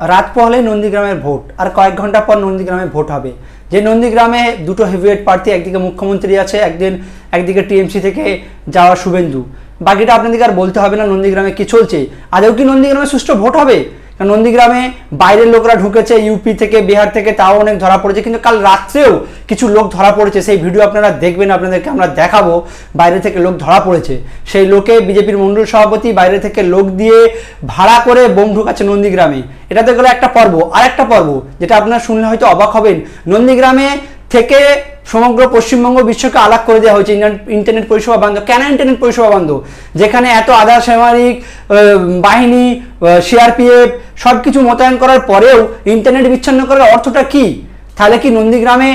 রাত পহলে নন্দীগ্রামের ভোট আর কয়েক ঘণ্টা পর নন্দীগ্রামে ভোট হবে। যে নন্দীগ্রামে দুটো হেভিওয়েট প্রার্থী, একদিকে মুখ্যমন্ত্রী আছে, একদিন, একদিকে টিএমসি থেকে যাওয়া শুভেন্দু। বাকিটা আপনাদেরকে আর বলতে হবে না নন্দীগ্রামে কি চলছে। আদৌ কি নন্দীগ্রামে সুষ্ঠু ভোট হবে? নন্দীগ্রামে বাইরের লোকরা ঢুকেছে ইউপি থেকে, বিহার থেকে, তাও অনেক ধরা পড়েছে। কিন্তু কাল রাত্রেও কিছু লোক ধরা পড়েছে। সেই ভিডিও আপনারা দেখবেন, আপনাদেরকে আমরা দেখাবো। বাইরে থেকে লোক ধরা পড়েছে। সেই লোকে বিজেপির মণ্ডল সভাপতি বাইরে থেকে লোক দিয়ে ভাড়া করে বোম ঢুকাচ্ছে নন্দীগ্রামে। এটাতে গেলো একটা পর্ব। আর একটা পর্ব, যেটা আপনারা শুনলে হয়তো অবাক হবেন। নন্দীগ্রামে থেকে সমগ্র পশ্চিমবঙ্গ বিশ্বকে আলাপ করে দেওয়া হয়েছে ইন্টারনেট পরিষেবা বন্ধ। কেন ইন্টারনেট পরিষেবা বন্ধ? যেখানে এত আধা সামরিক বাহিনী সিআরপিএফ সব কিছু মোতায়েন করার পরেও ইন্টারনেট বিচ্ছিন্ন করার অর্থটা কি? তাহলে কি নন্দীগ্রামে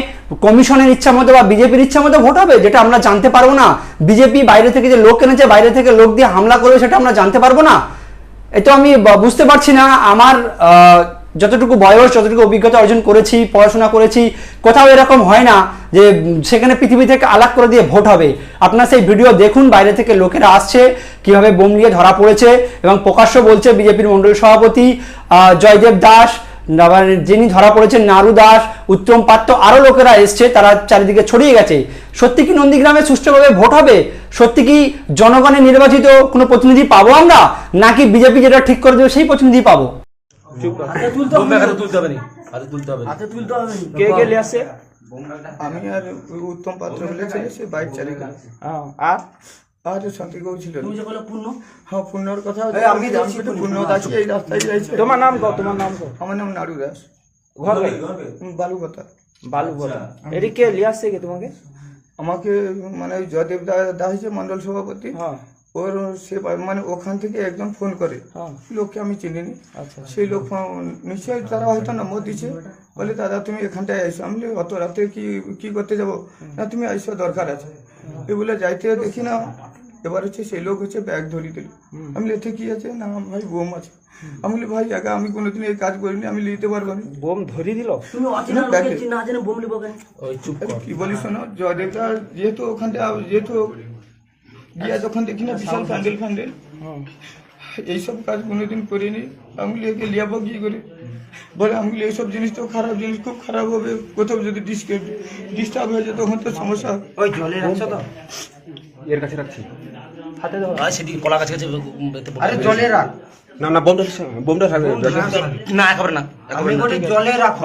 কমিশনের ইচ্ছা মতো বা বিজেপির ইচ্ছা মতো ভোট হবে? যেটা আমরা জানতে পারব না। বিজেপি বাইরে থেকে যে লোক এনেছে, বাইরে থেকে লোক দিয়ে হামলা করবে, সেটা আমরা জানতে পারব না। এটা আমি বুঝতে পারছি না। আমার যতটুকু বয়স, যতটুকু অভিজ্ঞতা অর্জন করেছি, পড়াশোনা করেছি, কোথাও এরকম হয় না যে সেখানে পৃথিবী থেকে আলাপ করে দিয়ে ভোট হবে। আপনার সেই ভিডিও দেখুন, বাইরে থেকে লোকেরা আসছে, কীভাবে বোম নিয়ে ধরা পড়েছে এবং প্রকাশ্য বলছে বিজেপির মণ্ডল সভাপতি জয়দেব দাস, আবার যিনি ধরা পড়েছেন নারু দাস, উত্তম পাত্র আরও লোকেরা এসছে, তারা চারিদিকে ছড়িয়ে গেছে। সত্যি কি নন্দীগ্রামে সুষ্ঠুভাবে ভোট হবে? সত্যি কি জনগণের নির্বাচিত কোনো প্রতিনিধি পাবো আমরা? নাকি বিজেপি যেটা ঠিক করে দেবে, সেই প্রতিনিধি পাবো? বোম্বে হাতে তুলতে হবে না। হাতে তুলতে হবে না। কে কে নিয়ে আসছে আমি আর উত্তম পাত্র বলে ছেলে সে বাইক চালিয়ে গেল আর? আর কেউ ছিল তুমি যে বলে পূর্ণ? হ্যাঁ পূর্ণর কথা আমি পূর্ণ এই রাস্তায় যাইছে। তোমার নাম কও তোমার নাম কও আমার নাম নাড়ু দাস। ঘর বাড়ি? বালু কথা। বালু বলা এটি কে নিয়ে আসছে কে তোমাকে? আমাকে মানে জয়দেব দা- দাস যে মন্ডল সভাপতি হ্যাঁ। ওর সে মানে ওখান থেকে একজন ফোন করে হ্যাঁ। লোককে আমি চিনিনি। আচ্ছা। সেই লোক ফোন- নিশ্চয়ই তারা হয়তো নম্বর দিছে বলে দাদা তুমি এখানটায় আইসো। আমি অত রাতে কি কি করতে যাব? না তুমি আইসো দরকার আছে। এগুলো যাইতে দেখি না। এবার হচ্ছে সেই লোক হচ্ছে ব্যাগ ধরি দিল। আমি বলি, এতে কি আছে? না ভাই বোম আছে। আমি বলি ভাই আগে আমি কোনোদিন এই কাজ করিনি আমি নিতে পারব না। বোম ধরি দিল? তুমি অচেনা লোকের চিনা আছে বোম লিবো কেন? ওই চুপ আরে কি বলি শোনো জয়দেবদা যেহেতু ওখানটা যেহেতু গিয়া যখন দেখি না বিশাল প্যান্ডেল ফ্যান্ডেল এইসব কাজ কোনোদিন করিনি। আমি একে লিয়াবো কি করে? বলে আমি এইসব জিনিস তো খারাপ জিনিস খুব খারাপ হবে। কোথাও যদি ডিস্টার্ব হয়ে যায় তখন তো সমস্যা। ওই জলে রাখছো তো। এর কাছে রাখছি। হাতে ধরো আর সেটি কলা গাছ কাছে আরে জলে রাখ। না না বোমটা বোমটা না একেবারে না জলে রাখো।